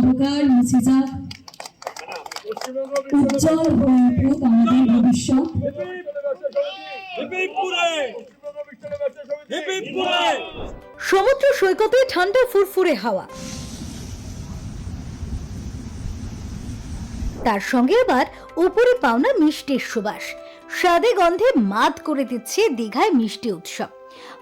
অন্ধকার মুছে যাক উজ্জ্বল হয়ে উঠুক আমাদের ভবিষ্যৎ। সমুদ্র সৈকতে ঠান্ডা ফুরফুরে হাওয়া। তার সঙ্গে আবার উপরে পাওনা মিষ্টির সুবাস। স্বাদে গন্ধে মাত করে দিচ্ছে দীঘায় মিষ্টি উৎসব।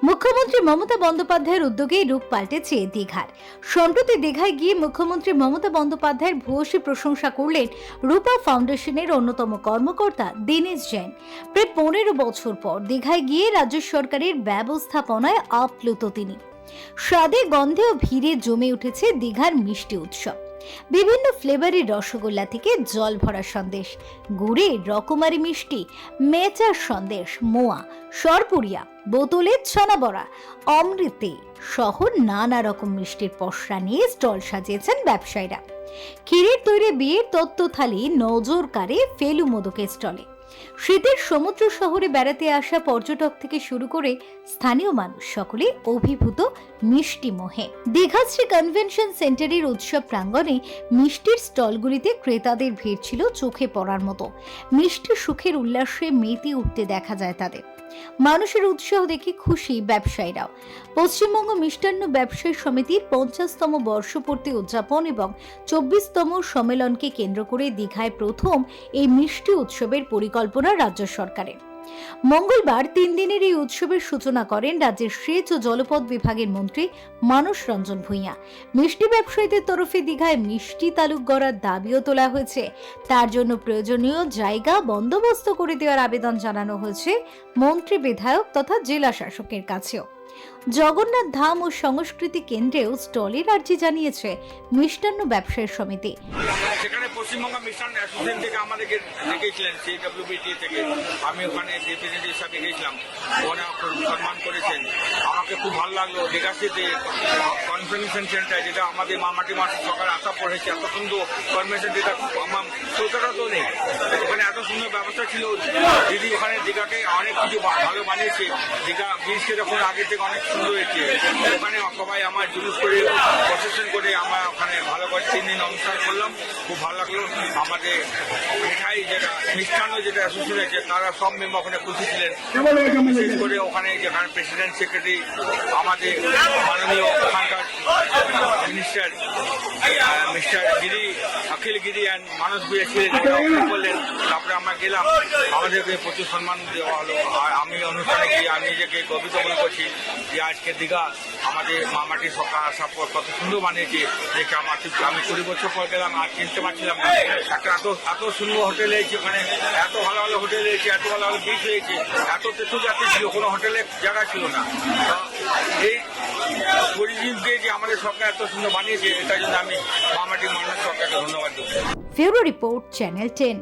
মুখ্যমন্ত্রী মমতা বন্দ্যোপাধ্যায়ের উদ্যোগেই রূপ পাল্টেছে দীঘার। সম্প্রতি দীঘায় গিয়ে মুখ্যমন্ত্রী মমতা বন্দ্যোপাধ্যায়ের ভূয়সী প্রশংসা করলেন রূপা ফাউন্ডেশনের অন্যতম কর্মকর্তা দীনেশ জৈন। প্রায় পনেরো বছর পর দীঘায় গিয়ে রাজ্য সরকারের ব্যবস্থাপনায় আপ্লুত তিনি। স্বাদে গন্ধে ও ভিড়ে জমে উঠেছে দীঘার মিষ্টি উৎসব। বিভিন্ন ফ্লেভারের রসগোল্লা থেকে জল ভরা সন্দেশ, গুড়ে রকমারি মিষ্টি, মেচার সন্দেশ, মোয়া, সরপুরিয়া বোতলের ছানা বড়া, অমৃতে সহ নানা রকম মিষ্টির পসরা নিয়ে স্টল সাজিয়েছেন ব্যবসায়ীরা। ক্ষীরের তৈরি বিয়ের তত্ত্ব থালি নজর কাড়ে ফেলু মোদকের স্টলে। শীতের সমুদ্র শহরে বেড়াতে আসা পর্যটক থেকে শুরু করে স্থানীয় মানুষ সকলে অভিভূত মিষ্টি মোহে। দীঘাশ্রী কনভেনশন সেন্টারের উৎসব প্রাঙ্গণে মিষ্টির স্টলগুলিতে ক্রেতাদের ভিড় ছিল চোখে পড়ার মতো। মিষ্টি সুখের উল্লাসে মেতে উঠতে দেখা যায় তাদের। মানুষের উৎসাহ দেখে খুশি ব্যবসায়ীরাও। পশ্চিমবঙ্গ মিষ্টান্ন ব্যবসায়ী সমিতির পঞ্চাশতম বর্ষপূর্তি উদযাপন এবং চব্বিশতম সম্মেলনকে কেন্দ্র করে দীঘায় প্রথম এই মিষ্টি উৎসবের পরিকল্পনা রাজ্য সরকারের। মঙ্গলবার তিন দিনের এই উৎসবের সূচনা করেন রাজ্যের সেচ ও জলপথ বিভাগের মন্ত্রী মানস রঞ্জন ভূঁইয়া। মিষ্টি ব্যবসায়ীদের তরফে দীঘায় মিষ্টি তালুক গড়ার দাবিও তোলা হয়েছে। তার জন্য প্রয়োজনীয় জায়গা, বন্দোবস্ত করে দেওয়ার আবেদন জানানো হয়েছে মন্ত্রী বিধায়ক তথা জেলা শাসকের কাছেও। জগন্নাথ ধাম ও সংস্কৃতি কেন্দ্রেও স্টলের আর্জি জানিয়েছে মিষ্টান্ন ব্যবসায়ী সমিতি। সেখানে পশ্চিমবঙ্গ মিশন অ্যাসোসিয়েশন থেকে আমাদেরকে ডেকেছিলেন, সেই ডব্লিউবিটি থেকে। আমি ওখানে রিপ্রেজেন্টেটিভ হিসাবে গেছিলাম ওরা সম্মান করেছেন। আমাকে খুব ভালো লাগল। দীঘাশ্রীতে কনভেনশন সেন্টার যেটা আমাদের মামাটি মাসের সকালে আশা পড়েছে, এত সুন্দর কনভেনশন যেটা, আমার নেই। ওখানে এত সুন্দর ব্যবস্থা ছিল? দিদি ওখানে দীঘাকে অনেক কিছু ভালো বানিয়েছে। দীঘা বীজকে যখন আগে থেকে অনেক সুন্দর হয়েছে, ওখানে সবাই আমার জুলুস করে প্রসেশন করে আমরা ওখানে ভালো করে তিন দিন অনুষ্ঠান করলাম। খুব ভালো লাগল। আমাদের মিঠাই যেটা, মিষ্টান্ন যেটা অ্যাসোসিয়েশন আছে তারা সব মেম্বার ওখানে খুশি ছিলেন। বিশেষ করে ওখানে যেখানে প্রেসিডেন্ট সেক্রেটারি আমাদের মাননীয় ওখানকার minister mister Giri, Akhil Giri and Manas ওরা বললেন আমরা গেলাম, আমাদেরকে প্রচুর সম্মান দেওয়া হলো। আর আমি অনুষ্ঠানে গিয়ে, আমি নিজেকে গর্বিত মনে করছি যে আজকে দীঘা আমাদের মামাটি সকাল আসার পর কত সুন্দর বানিয়েছে। দেখে আমার আমি কুড়ি বছর পর গেলাম, আর চিনতে পারছিলাম একটা এত এত সুন্দর হোটেল হয়েছে ওখানে, এত ভালো ভালো হোটেল হয়েছে এত ভালো ভালো বিচ হয়েছে এত তীর্থযাত্রী ছিল কোনো হোটেলে জায়গা ছিল না। এই যে ফেরো রিপোর্ট চ্যানেল টেন।